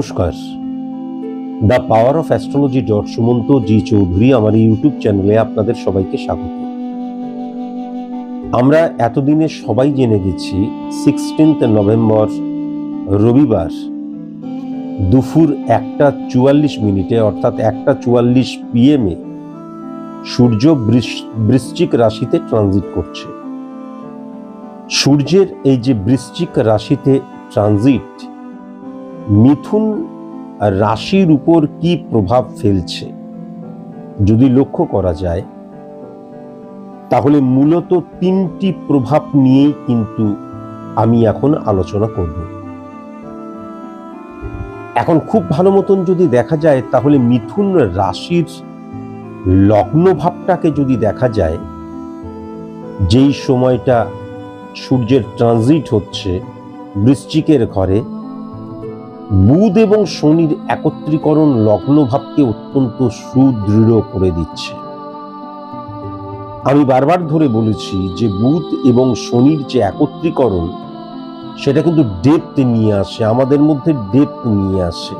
নমস্কার। The power of astrology dot Sumanta G Chowdhury আমার YouTube চ্যানেলে আপনাদের সবাইকে স্বাগত। আমরা এতদিনে সবাই জেনে গেছি সিক্সটিন্থ নভেম্বর রবিবার, দুপুর একটা চুয়াল্লিশ মিনিটে, অর্থাৎ একটা চুয়াল্লিশ পিএমে সূর্য বৃশ্চিক রাশিতে ট্রানজিট করছে। সূর্যের এই যে বৃশ্চিক রাশিতে ট্রানজিট মিথুন রাশির উপর কি প্রভাব ফেলছে? যদি লক্ষ্য করা যায়, তাহলে মূলত তিনটি প্রভাব নিয়েই কিন্তু আমি এখন আলোচনা করব। এখন খুব ভালো মতন যদি দেখা যায়, তাহলে মিথুন রাশির লগ্ন ভাবটাকে যদি দেখা যায়, যেই সময়টা সূর্যের ট্রানজিট হচ্ছে বৃশ্চিকের ঘরে বুধ এবং শনির একত্রীকরণ লগ্ন ভাবকে অত্যন্ত সুদৃঢ় করে দিচ্ছে। আমি বারবার ধরে বলেছি যে বুধ এবং শনির যে একত্রীকরণ, সেটা কিন্তু ডেপথ নিয়ে আসে, আমাদের মধ্যে ডেপথ নিয়ে আসে।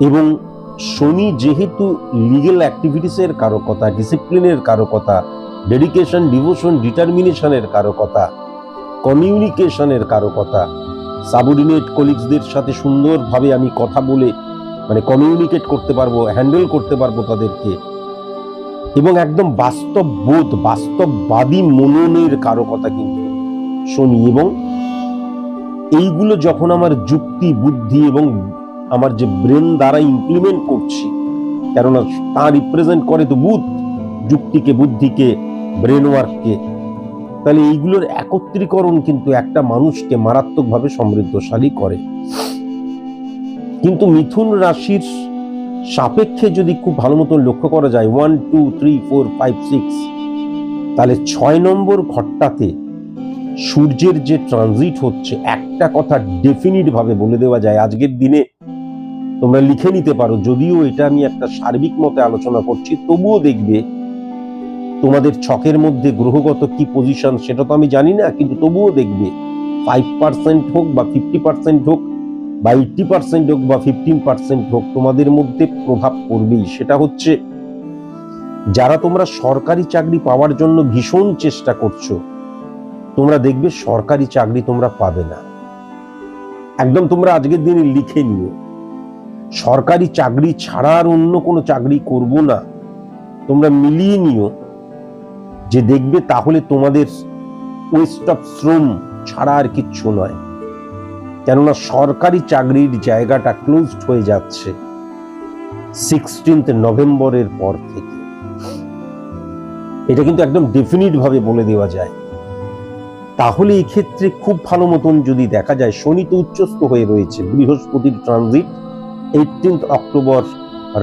এবং শনি যেহেতু লিগেল অ্যাক্টিভিটিসের কারকতা ডিসিপ্লিনের কারকতা ডেডিকেশন ডিভোশন ডিটারমিনেশনের কারকতা কমিউনিকেশনের কারকতা সাবঅর্ডিনেট কলিগসদের সাথে সুন্দরভাবে আমি কথা বলে মানে কমিউনিকেট করতে পারব হ্যান্ডেল করতে পারব তাদেরকে। এবং একদম বাস্তব বোধ বাস্তববাদী মননের কারকতা কিন্তু শনি এবং এইগুলো যখন আমার যুক্তি, বুদ্ধি এবং আমার যে ব্রেন দ্বারা ইমপ্লিমেন্ট করছি, কেননা তা রিপ্রেজেন্ট করে তো বুধ যুক্তিকে, বুদ্ধিকে ব্রেন ওয়ার্ককে তাহলে এইগুলোর একত্রীকরণ কিন্তু একটা মানুষকে মারাত্মকভাবে সমৃদ্ধশালী করে। কিন্তু মিথুন রাশির সাপেক্ষে যদি খুব ভালো মতন লক্ষ্য করা যায় one two three four five six তাহলে ছয় নম্বর ঘরটাতে সূর্যের যে ট্রানজিট হচ্ছে, একটা কথা ডেফিনিট ভাবে বলে দেওয়া যায়। আজকের দিনে তোমরা লিখে নিতে পারো, যদিও এটা আমি একটা সার্বিক মতে আলোচনা করছি, তবুও দেখবে তোমাদের ছকের মধ্যে গ্রহগত কি পজিশন সেটা তো আমি জানি না, কিন্তু তবুও দেখবে ফাইভ পার্সেন্ট হোক বা ফিফটি পার্সেন্ট হোক বা এইটটি পার্সেন্ট হোক বা ফিফটিন পার্সেন্ট হোক, তোমাদের মধ্যে প্রভাব পড়বেই। সেটা হচ্ছে, যারা তোমরা সরকারি চাকরি পাওয়ার জন্য ভীষণ চেষ্টা করছ, তোমরা দেখবে সরকারি চাকরি তোমরা পাবে না। একদম তোমরা আজকের দিনে লিখে নিও, সরকারি চাকরি ছাড়া আর অন্য কোনো চাকরি করব না। তোমরা মিলিয়ে নিও যে দেখবে তাহলে তোমাদের ওয়েস্ট অফ শ্রম ছাড়া আর কিচ্ছু নয়। কেননা সরকারি চাকরির জায়গাটা ক্লোজড হয়ে যাচ্ছে সিক্সটিন্থ নভেম্বরের পর থেকে। এটা কিন্তু একদম ডেফিনিট ভাবে বলে দেওয়া যায়। তাহলে এক্ষেত্রে খুব ভালো মতন যদি দেখা যায়, শনি তো উচ্চস্ত হয়ে রয়েছে, বৃহস্পতির ট্রানজিট এইটিন্থ অক্টোবর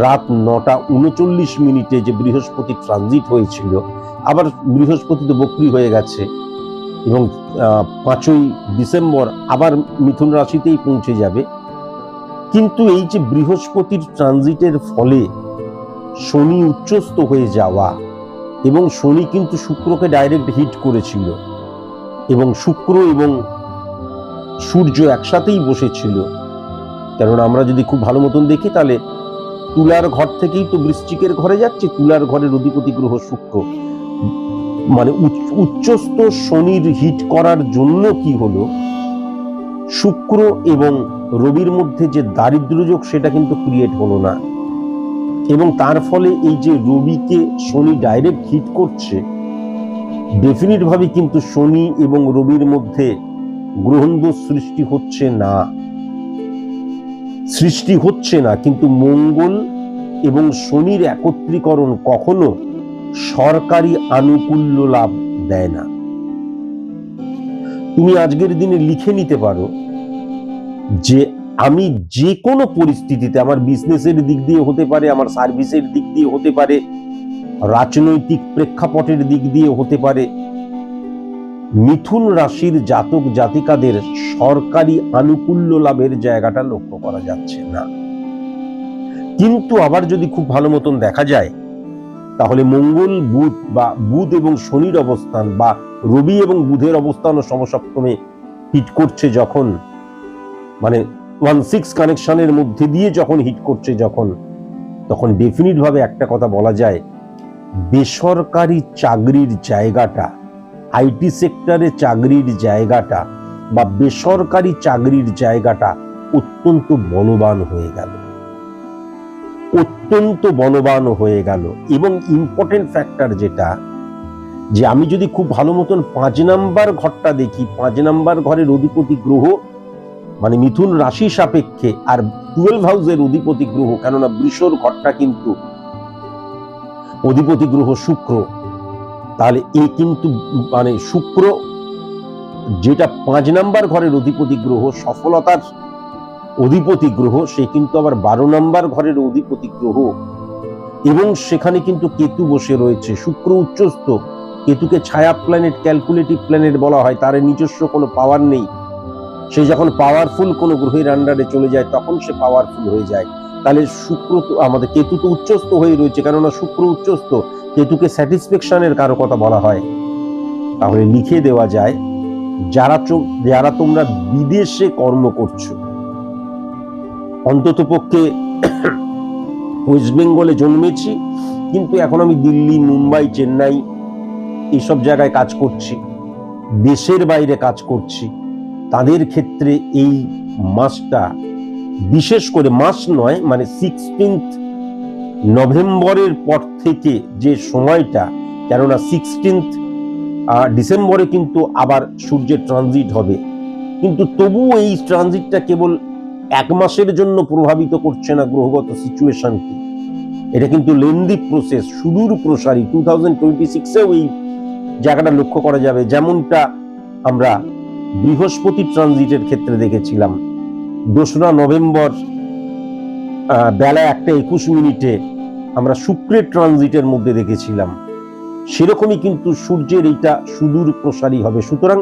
রাত নটা উনচল্লিশ মিনিটে যে বৃহস্পতি ট্রানজিট হয়েছিল আবার বৃহস্পতি তো বক্রি হয়ে গেছে এবং পাঁচই ডিসেম্বর আবার মিথুন রাশিতেই পৌঁছে যাবে। কিন্তু এই যে বৃহস্পতির ট্রানজিটের ফলে শনি উচ্চস্থ হয়ে যাওয়া এবং শনি কিন্তু শুক্রকে ডাইরেক্ট হিট করেছিল এবং শুক্র এবং সূর্য একসাথেই বসেছিল। কারণ আমরা যদি খুব ভালো মতন দেখি তাহলে তুলার ঘর থেকেই তো বৃশ্চিকের ঘরে যাচ্ছে, তুলার ঘরের অধিপতি গ্রহ শুক্র। মানে উচ্চ- উচ্চস্থ শনির হিট করার জন্য কি হলো? শুক্র এবং রবির মধ্যে যে দারিদ্র্যযোগ সেটা কিন্তু ক্রিয়েট হলো না। এবং তার ফলে এই যে রবিকে শনি ডাইরেক্ট হিট করছে ডেফিনিট ভাবে কিন্তু শনি এবং রবির মধ্যে গ্রহণদোষ সৃষ্টি হচ্ছে না। সৃষ্টি হচ্ছে না, কিন্তু মঙ্গল এবং শনির একত্রীকরণ কখনো সরকারি আনুকূল্য লাভ দেয় না। তুমি আজকের দিনে লিখে নিতে পারো যে আমি যে কোনো পরিস্থিতিতে আমার বিজনেসের দিক দিয়ে হতে পারে, আমার সার্ভিসের দিক দিয়ে হতে পারে, রাজনৈতিক প্রেক্ষাপটের দিক দিয়ে হতে পারে, মিথুন রাশির জাতক জাতিকাদের সরকারি আনুকূল্য লাভের জায়গাটা লক্ষ্য করা যাচ্ছে না। কিন্তু আবার যদি খুব ভালো মতন দেখা যায় তাহলে মঙ্গল, বুধ বা বুধ এবং শনির অবস্থান বা রবি এবং বুধের অবস্থান ও সমসপ্তমে হিট করছে যখন মানে ওয়ান সিক্স কানেকশনের মধ্যে দিয়ে যখন হিট করছে যখন, তখন ডেফিনিট ভাবে একটা কথা বলা যায়, বেসরকারি চাকরির জায়গাটা আইটি সেক্টরে চাকরির জায়গাটা বা বেসরকারি চাকরির জায়গাটা অত্যন্ত বলবান হয়ে গেল। অত্যন্ত বলবান হয়ে গেল। এবং ইম্পর্টেন্ট ফ্যাক্টর যেটা, যে আমি যদি খুব ভালো মতন পাঁচ নাম্বার ঘরটা দেখি, পাঁচ নাম্বার ঘরের অধিপতি গ্রহ মানে মিথুন রাশি সাপেক্ষে আর টুয়েলভ হাউসের অধিপতি গ্রহ, কেননা বৃষর ঘরটা কিন্তু অধিপতি গ্রহ শুক্র, তাহলে এ কিন্তু মানে শুক্র, যেটা পাঁচ নাম্বার ঘরের অধিপতি গ্রহ সফলতার অধিপতি গ্রহ, সে কিন্তু আবার বারো নাম্বার ঘরের অধিপতি গ্রহ। এবং সেখানে কিন্তু কেতু বসে রয়েছে, শুক্র উচ্চস্থ। কেতুকে ছায়া প্ল্যানেট ক্যালকুলেটিভ প্ল্যানেট বলা হয়, তার নিজস্ব কোনো পাওয়ার নেই। সে যখন পাওয়ারফুল কোনো গ্রহের আন্ডারে চলে যায়, তখন সে পাওয়ারফুল হয়ে যায়। তাহলে শুক্র আমাদের কেতু তো উচ্চস্থ হয়ে রয়েছে, কেননা শুক্র উচ্চস্থ। কেতুকে স্যাটিসফ্যাকশনের কারও কথা বলা হয়। তাহলে লিখে দেওয়া যায়, যারা যারা তোমরা বিদেশে কর্ম করছ অন্তত পক্ষে ওয়েস্ট বেঙ্গলে জন্মেছি, কিন্তু এখন আমি দিল্লি, মুম্বাই, চেন্নাই এইসব জায়গায় কাজ করছি, দেশের বাইরে কাজ করছি। তাদের ক্ষেত্রে এই মাসটা বিশেষ করে মাস নয় মানে সিক্সটিন্থ নভেম্বরের পর থেকে যে সময়টা, কেননা সিক্সটিন্থ ডিসেম্বরে কিন্তু আবার সূর্যের ট্রানজিট হবে। কিন্তু তবুও এই ট্রানজিটটা কেবল এক মাসের জন্য প্রভাবিত করছে না গ্রহগত সিচুয়েশনকে এটা কিন্তু লেন্দি প্রসেস সুদূর প্রসারী। টু থাউজেন্ড টোয়েন্টি সিক্সেও এই জায়গাটা লক্ষ্য করা যাবে। যেমনটা আমরা বৃহস্পতি ট্রানজিটের ক্ষেত্রে দেখেছিলাম। দোসরা নভেম্বর বেলা একটা একুশ মিনিটে আমরা শুক্রের ট্রানজিটের মধ্যে দেখেছিলাম। সেরকমই কিন্তু সূর্যের এইটা সুদূর প্রসারী হবে। সুতরাং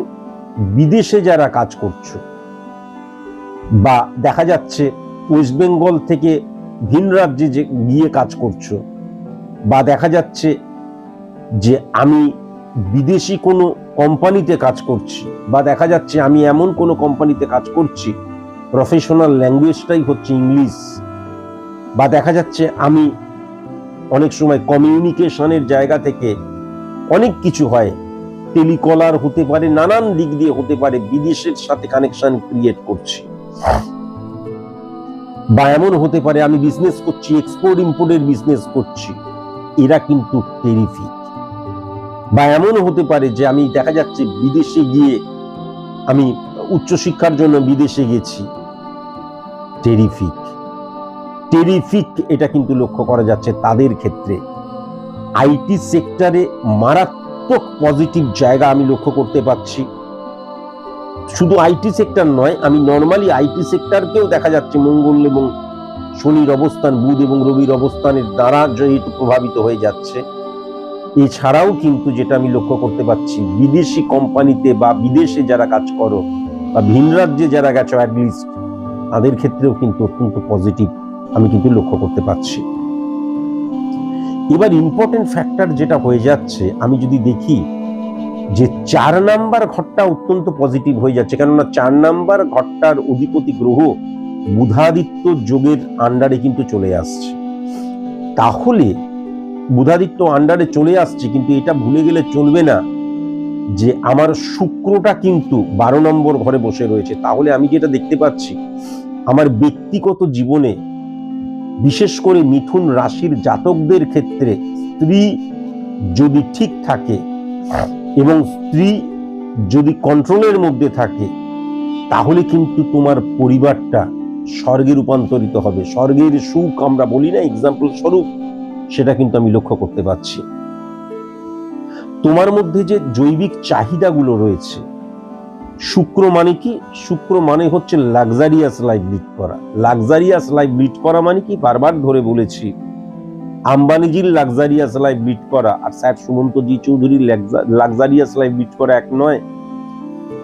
বিদেশে যারা কাজ করছ বা দেখা যাচ্ছে ওয়েস্ট বেঙ্গল থেকে ভিন রাজ্যে যে গিয়ে কাজ করছ, বা দেখা যাচ্ছে যে আমি বিদেশি কোনো কোম্পানিতে কাজ করছি, বা দেখা যাচ্ছে আমি এমন কোনো কোম্পানিতে কাজ করছি প্রফেশনাল ল্যাঙ্গুয়েজটাই হচ্ছে ইংলিশ বা দেখা যাচ্ছে আমি অনেক সময় কমিউনিকেশনের জায়গা থেকে অনেক কিছু হয় টেলিকলার হতে পারে, নানান দিক দিয়ে হতে পারে, বিদেশের সাথে কানেকশন ক্রিয়েট করছি। বা এমন হতে পারে আমি বিজনেস করছি এক্সপোর্ট ইম্পোর্টের বিজনেস করছি। এরা কিন্তু টেরিফিক বা এমন হতে পারে যে আমি দেখা যাচ্ছে বিদেশে গিয়ে আমি উচ্চশিক্ষার জন্য বিদেশে গেছি। টেরিফিক টেরিফিক এটা কিন্তু লক্ষ্য করা যাচ্ছে তাদের ক্ষেত্রে। আইটি সেক্টরে মারাত্মক পজিটিভ জায়গা আমি লক্ষ্য করতে পারছি। শুধু আইটি সেক্টর নয়, আমি নর্মালি আইটি সেক্টরকেও দেখা যাচ্ছে মঙ্গল এবং শনির অবস্থান, বুধ এবং রবির অবস্থানের দ্বারা যেহেতু প্রভাবিত হয়ে যাচ্ছে। এছাড়াও কিন্তু যেটা আমি লক্ষ্য করতে পারছি বিদেশি কোম্পানিতে বা বিদেশে যারা কাজ করো বা ভিন রাজ্যে যারা গেছো অ্যাটলিস্ট তাদের ক্ষেত্রেও কিন্তু অত্যন্ত পজিটিভ আমি কিন্তু লক্ষ্য করতে পারছি এবার ইম্পর্টেন্ট ফ্যাক্টর যেটা হয়ে যাচ্ছে, আমি যদি দেখি যে চার নাম্বার ঘরটা অত্যন্ত পজিটিভ হয়ে যাচ্ছে। কেননা চার নাম্বার ঘরটার অধিপতি গ্রহ বুধাদিত্য যোগের আন্ডারে কিন্তু চলে আসছে। তাহলে বুধাদিত্য আন্ডারে চলে আসছে, কিন্তু এটা ভুলে গেলে চলবে না যে আমার শুক্রটা কিন্তু বারো নম্বর ঘরে বসে রয়েছে। তাহলে আমি যেটা দেখতে পাচ্ছি, আমার ব্যক্তিগত জীবনে বিশেষ করে মিথুন রাশির জাতকদের ক্ষেত্রে স্ত্রী যদি ঠিক থাকে এবং স্ত্রী যদি কন্ট্রোলের মধ্যে থাকে, তাহলে কিন্তু তোমার পরিবারটা স্বর্গে রূপান্তরিত হবে। স্বর্গের সুখ আমরা বলি না এক্সাম্পল স্বরূপ, সেটা কিন্তু আমি লক্ষ্য করতে পারছি। তোমার মধ্যে যে জৈবিক চাহিদাগুলো রয়েছে, শুক্র মানে কি? শুক্র মানে হচ্ছে লাক্সারিয়াস লাইফ লিড করা। লাক্সারিয়াস লাইফ লিড করা মানে কি? বারবার ধরে বলেছি আম্বানিজির লাক্সারিয়াস লাইফ লিড করা, আর স্যার সুমন্তজি চৌধুরীর লাক্সারিয়াস লাইফ লিড করা এক নয়।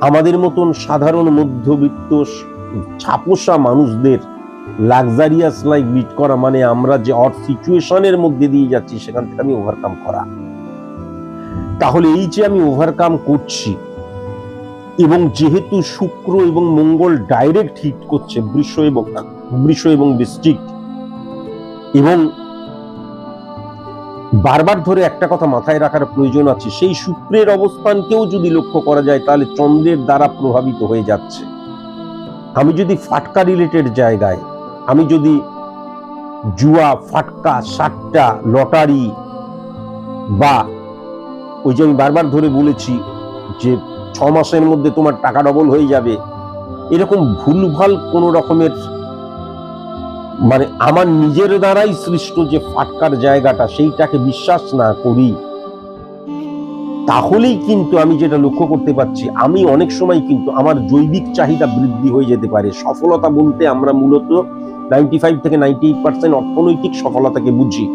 আমাদের মতন সাধারণ মধ্যবিত্ত ছাপোষা মানুষদের লাক্সারিয়াস লাইফ লিড করা মানে আমরা যে অর সিচুয়েশনের মধ্যে দিয়ে যাচ্ছি, সেখান থেকে আমি ওভারকাম করা। তাহলে এই যে আমি ওভারকাম করছি, এবং যেহেতু শুক্র এবং মঙ্গল ডাইরেক্ট হিট করছে বৃষ এবং বৃষ এবং বৃশ্চিক, এবং বারবার ধরে একটা কথা মাথায় রাখার প্রয়োজন আছে। সেই শুক্রের অবস্থানকেও যদি লক্ষ্য করা যায়, তাহলে চন্দ্রের দ্বারা প্রভাবিত হয়ে যাচ্ছে। আমি যদি ফাটকা রিলেটেড জায়গায়, আমি যদি জুয়া, ফাটকা সাট্টা লটারি বা ওই যে আমি বারবার ধরে বলেছি যে ছ মাসের মধ্যে তোমার টাকা ডবল হয়ে যাবে, এরকম ভুলভাল কোনো রকমের মানে আমার নিজের দ্বারাই সৃষ্ট যে ফাটকার জায়গাটা, সেইটাকে বিশ্বাস না করি, তাহলেই কিন্তু আমি যেটা লক্ষ্য করতে পারছি, আমি অনেক সময় কিন্তু আমার জৈবিক চাহিদা বৃদ্ধি হয়ে যেতে পারে। সফলতা বলতে আমরা মূলত নাইনটি ফাইভ থেকে নাইনটি এইট পার্সেন্ট অর্থনৈতিক সফলতাকে বুঝি।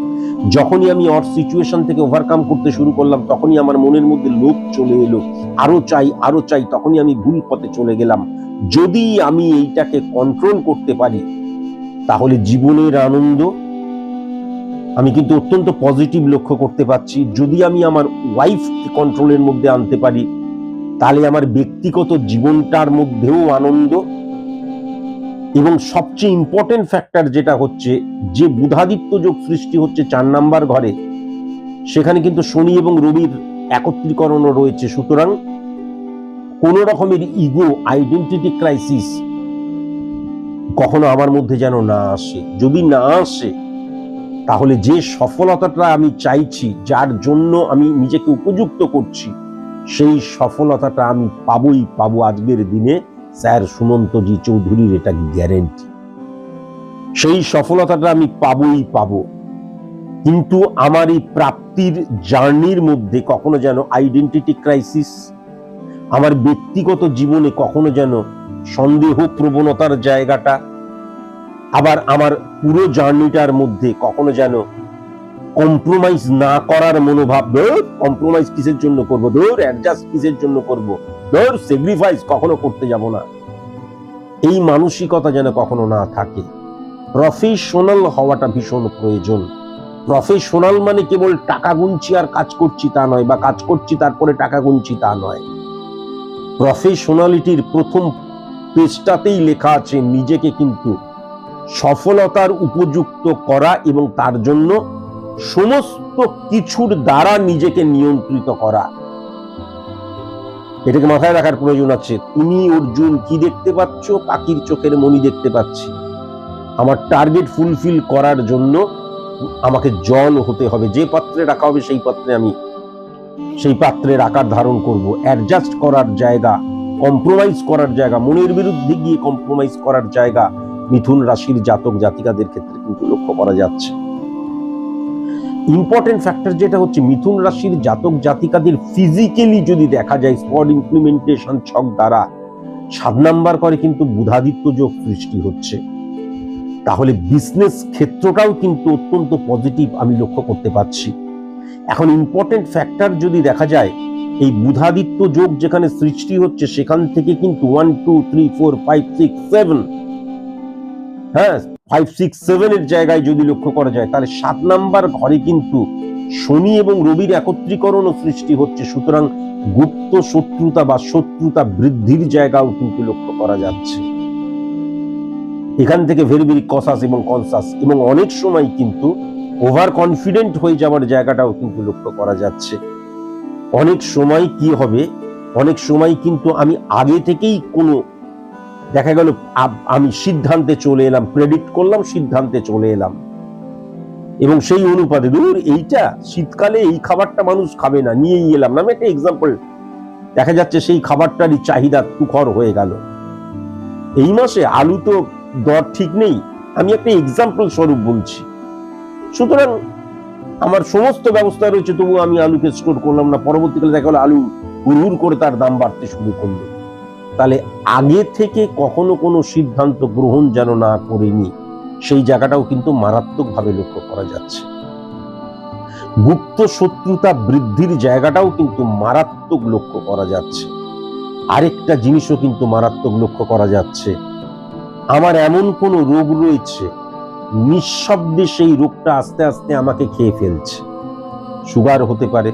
যখনই আমি অর সিচুয়েশন থেকে ওভারকাম করতে শুরু করলাম, তখনই আমার মনের মধ্যে লোভ চলে এলো। আরও চাই আরও চাই, তখনই আমি ভুল পথে চলে গেলাম। যদি আমি এইটাকে কন্ট্রোল করতে পারি তাহলে জীবনের আনন্দ আমি কিন্তু অত্যন্ত পজিটিভ লক্ষ্য করতে পারছি। যদি আমি আমার ওয়াইফ কন্ট্রোলের মধ্যে আনতে পারি, তাহলে আমার ব্যক্তিগত জীবনটার মধ্যেও আনন্দ এবং সবচেয়ে ইম্পর্টেন্ট ফ্যাক্টর যেটা হচ্ছে, যে বুধাদিত্য যোগ সৃষ্টি হচ্ছে চার নাম্বার ঘরে, সেখানে কিন্তু শনি এবং রবির একত্রীকরণও রয়েছে। সুতরাং কোন রকমের ইগো আইডেন্টিটি ক্রাইসিস কখনো আমার মধ্যে যেন না আসে। যদি না আসে, তাহলে যে সফলতাটা আমি চাইছি, যার জন্য আমি নিজেকে উপযুক্ত করছি, সেই সফলতাটা আমি পাবই পাবো আজকের দিনে, স্যার সুমন্তজি চৌধুরীর এটা গ্যারেন্টি সেই সফলতাটা আমি পাবই পাবো। কিন্তু আমার এই প্রাপ্তির জার্নির মধ্যে কখনো যেন আইডেন্টিটি ক্রাইসিস আমার ব্যক্তিগত জীবনে কখনো যেন সন্দেহ প্রবণতার জায়গাটা, আবার আমার পুরো জার্নিটার মধ্যে কখনো যেন কম্প্রোমাইজ না করার মনোভাব, ধর কম্প্রোমাইজ কিসের জন্য করব, ধর অ্যাডজাস্ট কিসের জন্য করব, ধর স্যাক্রিফাইস কখনো করতে যাব না। এই মানসিকতা যেন কখনো না থাকে। প্রফেশনাল হওয়াটা ভীষণ প্রয়োজন। প্রফেশনাল মানে কেবল টাকা গুনছি আর কাজ করছি তা নয়, বা কাজ করছি তারপরে টাকা গুনছি তা নয়। প্রফেশনালিটির প্রথম পেজটাতেই লেখা আছে, নিজেকে কিন্তু সফলতার উপযুক্ত করা এবং তার জন্য সমস্ত কিছুর দ্বারা নিজেকে নিয়ন্ত্রিত করা। এটাকে মাথায় রাখার প্রয়োজন আছে। তুমি, অর্জুন, কি দেখতে পাচ্ছ? পাখির চোখের মনি দেখতে পাচ্ছি। আমার টার্গেট ফুলফিল করার জন্য আমাকে জল হতে হবে। যে পাত্রে রাখা হবে, সেই পাত্রে আমি সেই পাত্রের আকার ধারণ করব। অ্যাডজাস্ট করার জায়গা কম্প্রোমাইজ করার জায়গা, মনের বিরুদ্ধে গিয়ে কম্প্রোমাইজ করার জায়গা মিথুন রাশির জাতক জাতিকাদের ক্ষেত্রে কিন্তু লক্ষ্য করা যাচ্ছে। ইম্পর্টেন্ট ফ্যাক্টর যেটা হচ্ছে মিথুন রাশির জাতক জাতিকাদের ফিজিক্যালি যদি দেখা যায় স্পট ইমপ্লিমেন্টেশন ছক দ্বারা সাত নাম্বার করে কিন্তু বুধাদিত্য যোগ সৃষ্টি হচ্ছে। তাহলে বিজনেস ক্ষেত্রটাও কিন্তু অত্যন্ত পজিটিভ আমি লক্ষ্য করতে পারছি। এখন ইম্পর্টেন্ট ফ্যাক্টর যদি দেখা যায়, এই বুধাদিত্য যোগ যেখানে সৃষ্টি হচ্ছে, সেখান থেকে কিন্তু one two three four five six seven হ্যাঁ ফাইভ সিক্স সেভেনের জায়গায় যদি লক্ষ্য করা যায়, তাহলে সাত নাম্বার ঘরে কিন্তু শনি এবং রবির একত্রীকরণও সৃষ্টি হচ্ছে। সুতরাং গুপ্ত শত্রুতা বা শত্রুতা বৃদ্ধির জায়গাও কিন্তু লক্ষ্য করা যাচ্ছে। এখান থেকে ভেরি ভেরি কসাস এবং কনসাস এবং অনেক সময় কিন্তু ওভার কনফিডেন্ট হয়ে যাওয়ার জায়গাটাও কিন্তু লক্ষ্য করা যাচ্ছে। অনেক সময় কি হবে? অনেক সময় কিন্তু আমি আগে থেকেই কোনো দেখা গেল আমি সিদ্ধান্তে চলে এলাম প্রেডিক্ট করলাম, সিদ্ধান্তে চলে এলাম। এবং সেই অনুপাতে দূর এইটা শীতকালে এই খাবারটা মানুষ খাবে না, নিয়েই এলাম। না একটা এক্সাম্পল দেখা যাচ্ছে সেই খাবারটারই চাহিদা তুখর হয়ে গেল। এই মাসে আলু তো দর ঠিক নেই। আমি একটা এক্সাম্পল স্বরূপ বলছি। সুতরাং আমার সমস্ত ব্যবস্থা রয়েছে তবু আমি আলুকে স্টোর করলাম না। পরবর্তীকালে দেখা গেলো আলু হুড় করে তার দাম বাড়তে শুরু করল। তাহলে আগে থেকে কখনো কোনো সিদ্ধান্ত গ্রহণ যেন না করিনি, সেই জায়গাটাও কিন্তু মারাত্মকভাবে লক্ষ্য করা যাচ্ছে। গুপ্ত শত্রুতা বৃদ্ধির জায়গাটাও কিন্তু মারাত্মক লক্ষ্য করা যাচ্ছে। আরেকটা জিনিসও কিন্তু মারাত্মক লক্ষ্য করা যাচ্ছে। আমার এমন কোনো রোগ রয়েছে নিঃশব্দে সেই রোগটা আস্তে আস্তে আমাকে খেয়ে ফেলছে। সুগার হতে পারে,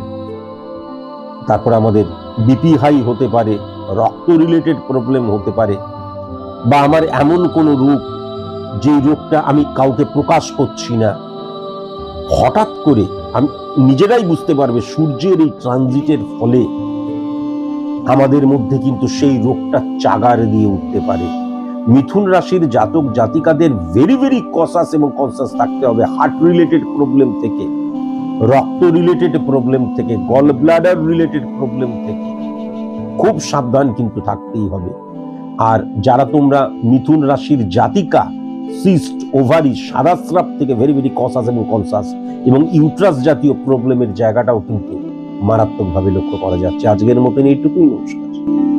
তারপর আমাদের বিপি হাই হতে পারে, রক্ত রিলেটেড প্রবলেম হতে পারে, বা আমার এমন কোনো রোগ যে রোগটা আমি কাউকে প্রকাশ করছি না। হঠাৎ করে আমি, নিজেরাই বুঝতে পারবে সূর্যের এই ট্রানজিটের ফলে আমাদের মধ্যে কিন্তু সেই রোগটা চাগার দিয়ে উঠতে পারে। মিথুন রাশির জাতক জাতিকাদের ভেরি ভেরি কসাস এবং কনসাস থাকতে হবে। হার্ট রিলেটেড প্রবলেম থেকে, রক্ত রিলেটেড প্রবলেম থেকে গল ব্লাডার রিলেটেড প্রবলেম থেকে। খুব সাবধান কিন্তু থাকতেই হবে। আর যারা তোমরা মিথুন রাশির জাতিকা সিস্ট ওভারি সাদাস্রাব থেকে ভেরি ভেরি কসাস এবং কনসাস এবং ইউট্রাস জাতীয় প্রবলেমের জায়গাটাও কিন্তু মারাত্মকভাবে লক্ষ্য করা যাচ্ছে। আজকের মতন এইটুকুই, নমস্কার।